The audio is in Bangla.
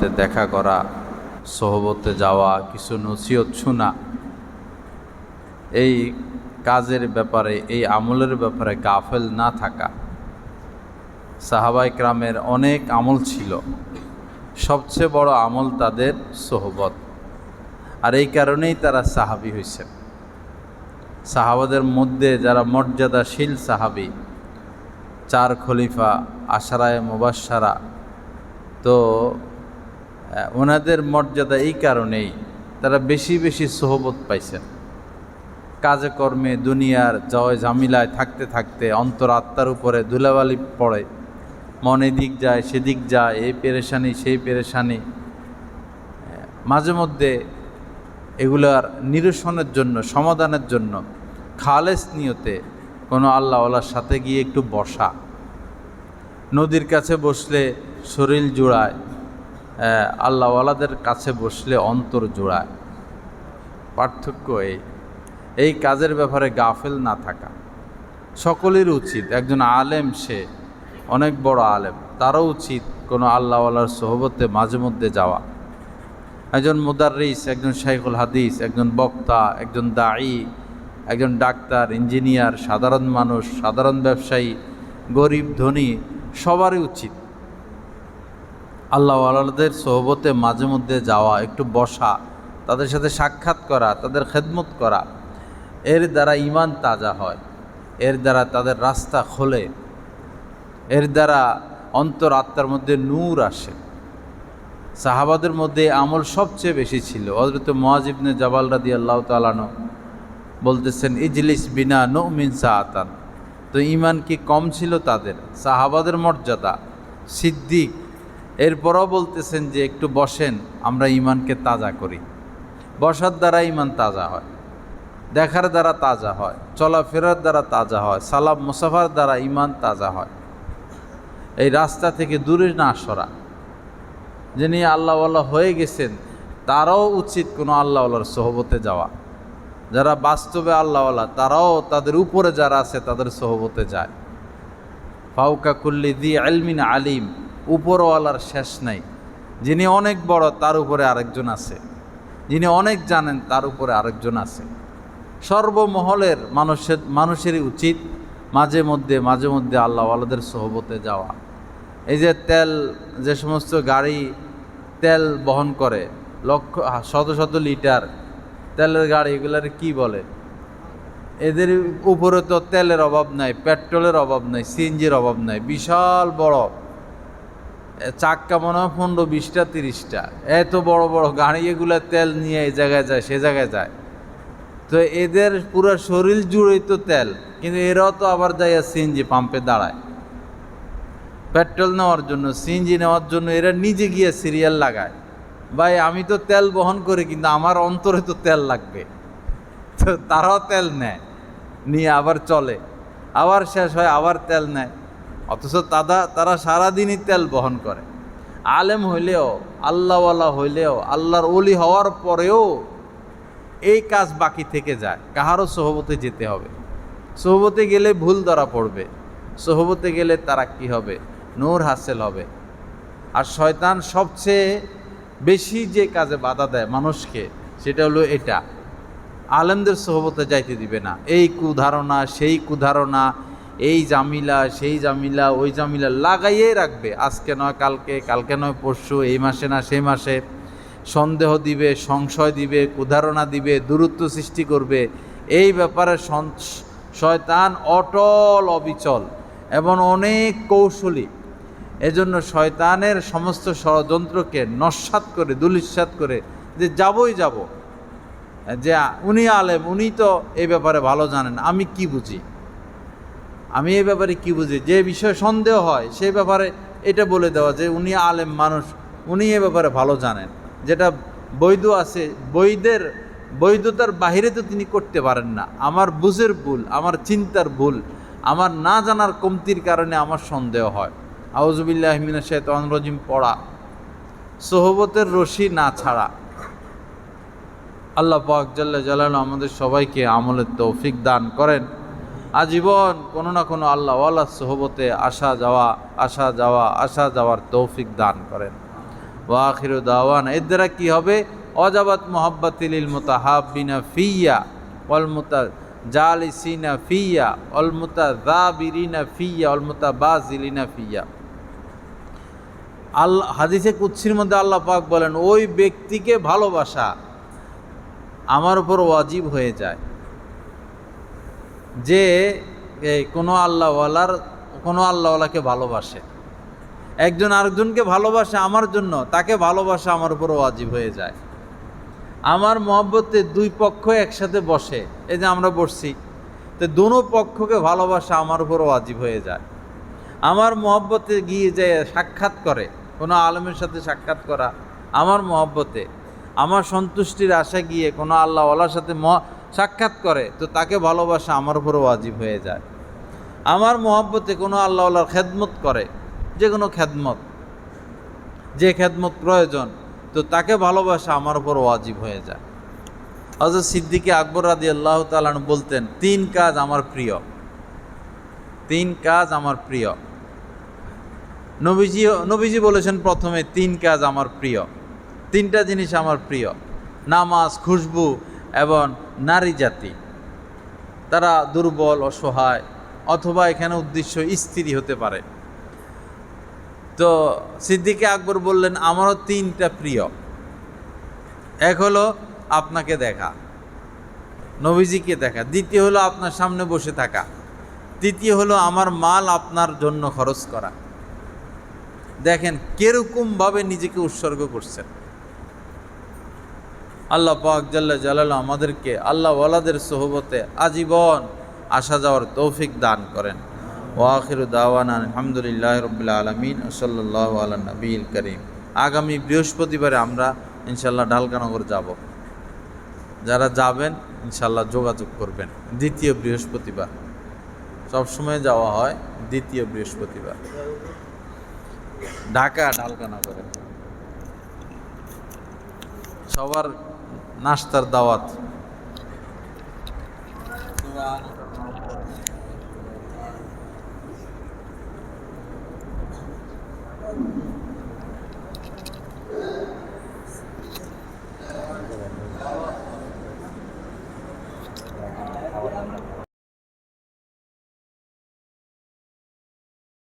দেখা করা, সহবতে যাওয়া, কিছু নসিহত শোনা, এই কাজের ব্যাপারে, এই আমলের ব্যাপারে গাফেল না থাকা। সাহাবাই ক্রামের অনেক আমল ছিল। সবচেয়ে বড় আমল তাদের সোহবত। আর এই কারণেই তারা সাহাবি হয়েছেন সাহাবাদের মধ্যে যারা মর্যাদাশীল সাহাবি, চার খলিফা, আশারায় মুবাসারা তো ওনাদের মর্যাদা এই কারণেই তারা বেশি বেশি সোহবত পাইছেন। কাজে কর্মে, দুনিয়ার জয় ঝামিলায় থাকতে থাকতে অন্তর আত্মার উপরে ধুলাবালি পড়ে। মনে দিক যায়, সেদিক যায়, এই পেরেশানি, সেই পেরেশানি। মাঝে মধ্যে এগুলার নিরসনের জন্য, সমাধানের জন্য খালেস নিয়তে কোনো আল্লাহওয়ালার সাথে গিয়ে একটু বসা। নদীর কাছে বসলে শরীর জোড়ায় আল্লাহওয়ালাদের কাছে বসলে অন্তর জোড়ায়। পার্থক্য এই। এই কাজের ব্যাপারে গাফেল না থাকা। সকলের উচিত। একজন আলেম সে, অনেক বড় আলেম, তারও উচিত কোনো আল্লাহওয়ালার সোহবতে মাঝে মধ্যে যাওয়া। একজন মুদারিস একজন শাইখুল হাদিস, একজন বক্তা, একজন দায়ী একজন ডাক্তার, ইঞ্জিনিয়ার, সাধারণ মানুষ, সাধারণ ব্যবসায়ী, গরিব, ধনী, সবারই উচিত। আল্লাহ আল্লাহদের সোহবতে মাঝে মধ্যে যাওয়া, একটু বসা, তাদের সাথে সাক্ষাৎ করা, তাদের খেদমত করা, এর দ্বারা ইমান তাজা হয়, এর দ্বারা তাদের রাস্তা খোলে, এর দ্বারা অন্তর আত্মার মধ্যে নূর আসে। সাহাবাদের মধ্যে আমল সবচেয়ে বেশি ছিল। হজরত মোয়াজিবনে জবাল রাদি আল্লাহ তালানো বলতেছেন, ইজলিস বিনা নো মিন সাহাতান তো ইমান কি কম ছিল তাদের? সাহাবাদের মর্যাদা, সিদ্দিক এরপরও বলতেছেন যে একটু বসেন, আমরা ইমানকে তাজা করি। বসার দ্বারা ইমান তাজা হয়, দেখার দ্বারা তাজা হয়, চলাফেরার দ্বারা তাজা হয়, সালাম মুসাফার দ্বারা ইমান তাজা হয়। এই রাস্তা থেকে দূরে না সরা। যিনি আল্লাহওয়ালা হয়ে গেছেন, তারাও উচিত কোনো আল্লাহওয়ালার সহবতে যাওয়া। যারা বাস্তবে আল্লাহওয়ালা, তারাও তাদের উপরে যারা আছে, তাদের সহবতে যায়। ফাউকা কুল্লি দি আলমিন আলিম। উপরওয়ালার শেষ নাই। যিনি অনেক বড়, তার উপরে আরেকজন আছে। যিনি অনেক জানেন, তার উপরে আরেকজন আছে। সর্বমহলের মানুষের, মানুষেরই উচিত মাঝে মধ্যে মাঝে মধ্যে আল্লাহওয়ালাদের সহবতে যাওয়া। এই যে তেল, যে সমস্ত গাড়ি তেল বহন করে, লক্ষ, শত শত লিটার তেলের গাড়ি, এগুলার কি বলে? এদের উপরে তো তেলের অভাব নাই, পেট্রোলের অভাব নাই, সিএনজির অভাব নাই, বিশাল বড়। চাক্কা মনে হয় পনেরো বিশটা, তিরিশটা। এত বড় বড় গাড়ি, এগুলা তেল নিয়ে এই জায়গায় যায়, সে জায়গায় যায়। তো এদের পুরো শরীর জুড়েই তো তেল, কিন্তু এরাও তো আবার যায় সিএনজি পাম্পে দাঁড়ায়। পেট্রোল নেওয়ার জন্য, সিএনজি নেওয়ার জন্য এরা নিজে গিয়ে সিরিয়াল লাগায়। ভাই, আমি তো তেল বহন করি, কিন্তু আমার অন্তরে তো তেল লাগবে। তো তারাও তেল নেয়, নিয়ে আবার চলে। আবার শেষ হয়, আবার তেল নেয়। অথচ তারা তারা সারাদিনই তেল বহন করে। আলেম হইলেও, আল্লাহওয়ালা হইলেও, আল্লাহর অলি হওয়ার পরেও এই কাজ বাকি থেকে যায়। কাহারও সহবতে যেতে হবে। সহবতে গেলে ভুল ধরা পড়বে। সহবতে গেলে তারা কি হবে? নূর হাসেল হবে। আর শয়তান সবচেয়ে বেশি যে কাজে বাধা দেয় মানুষকে, সেটা হলো এটা। আলেমদের সহবতে যাইতে দিবে না। এই কুধারণা, সেই কুধারণা এই জামিলা, সেই জামিলা, ওই জামিলা লাগাইয়ে রাখবে। আজকে নয়, কালকে কালকে নয়, পরশু, এই মাসে না সেই মাসে। সন্দেহ দিবে, সংশয় দিবে, কুধারণা দিবে, দূরত্ব সৃষ্টি করবে। এই ব্যাপারে শয়তান অটল অবিচল এবং অনেক কৌশলী। এজন্য শয়তানের সমস্ত ষড়যন্ত্রকে নস্বাত করে দুলিশ্বাত করে যে যাবই যাব। যে উনি আলেম, উনি তো এই ব্যাপারে ভালো জানেন, আমি কি বুঝি? আমি এই ব্যাপারে কি বুঝি? যে বিষয়ে সন্দেহ হয়, সেই ব্যাপারে এটা বলে দেওয়া যে উনি আলেম মানুষ, উনি এ ব্যাপারে ভালো জানেন। যেটা বৈধ আছে, বৈধের, বৈধতার বাহিরে তো তিনি করতে পারেন না। আমার বুঝের ভুল, আমার চিন্তার ভুল, আমার না জানার কমতির কারণে আমার সন্দেহ হয়। আউজুবিল্লাহ মিনা শেতন রজিম, পড়া। সোহবতের রশি না ছাড়া। আল্লাহ পাক জাল্লা জালাল আমাদের সবাইকে আমলের তৌফিক দান করেন। আজীবন কোনো না কোনো আল্লাহ আল্লাহ সোহবতে আসা যাওয়া আসা যাওয়া, আসা যাওয়ার তৌফিক দান করেন। ওয়াখির দাওয়ান। এর দ্বারা কী হবে? অজাবাত মোহাব্বাতিল মোতাহাবিনা ফিয়া অলমুতা জালিসিনা ফিয়া অলমুতা জাবিরিনা ফিয়া অলমুতা বাজিলিনা ফিয়া। আল্লাহ হাদিসে কুচ্ছির মধ্যে আল্লাহ পাক বলেন, ওই ব্যক্তিকে ভালোবাসা আমার উপর ওয়াজিব হয়ে যায়। যে এই কোনো আল্লাহওয়ালার, কোনো আল্লাহওয়ালাকে ভালোবাসে। একজন আরেকজনকে ভালোবাসে আমার জন্য, তাকে ভালোবাসা আমার উপর ওয়াজিব হয়ে যায়। আমার মহব্বতে দুই পক্ষ একসাথে বসে, এই যে আমরা বসছি, তো দোনো পক্ষকে ভালোবাসা আমার উপর ওয়াজিব হয়ে যায়। আমার মহব্বতে গিয়ে যে সাক্ষাৎ করে, কোনো আলমের সাথে সাক্ষাৎ করা, আমার মহব্বতে। আমার সন্তুষ্টির আশা গিয়ে কোনো আল্লাহওয়ালার সাথে সাক্ষাৎ করে, তো তাকে ভালোবাসা আমার উপর ওয়াজিব হয়ে যায়। আমার মহব্বতে কোনো আল্লাহওয়ালার খেদমত করে, যে কোনো খেদমত, যে খেদমত প্রয়োজন, তো তাকে ভালোবাসা আমার উপর ওয়াজিব হয়ে যায়। হজরত সিদ্দিকে আকবর রাদি আল্লাহ তালান বলতেন, তিন কাজ আমার প্রিয়, তিন কাজ আমার প্রিয়। নবীজি নবীজি বলেছেন প্রথমে, তিন কাজ আমার প্রিয়, তিনটা জিনিস আমার প্রিয়, নামাজ, খুশবু এবং নারী জাতি। তারা দুর্বল, অসহায় অথবা এখানে উদ্দেশ্য স্ত্রী হতে পারে। তো সিদ্দিকে আকবর বললেন, আমারও তিনটা প্রিয়। এক হলো আপনাকে দেখা, নবীজিকে দেখা। দ্বিতীয় হলো আপনার সামনে বসে থাকা। তৃতীয় হলো আমার মাল আপনার জন্য খরচ করা। দেখেন, কিরকমভাবে নিজেকে উৎসর্গ করছেন। আল্লাহ পাক জাল্লা জালাল আমাদেরকে আল্লাহ ওয়ালাদের সোহবতে আজীবন আসা যাওয়ার তৌফিক দান করেন। ওয়াখির দাওয়ান আলহামদুলিল্লাহ রবিল্লা আলমিন সাল্লাহ আল্লাহ নবীল করিম। আগামী বৃহস্পতিবারে আমরা ইনশাল্লাহ ঢালকানগর যাব। যারা যাবেন ইনশাল্লাহ যোগাযোগ করবেন। দ্বিতীয় বৃহস্পতিবার। সবসময় যাওয়া হয় দ্বিতীয় বৃহস্পতিবার। ঢাকা, ঢালকানগরে। সবার নাস্তার দাওয়াত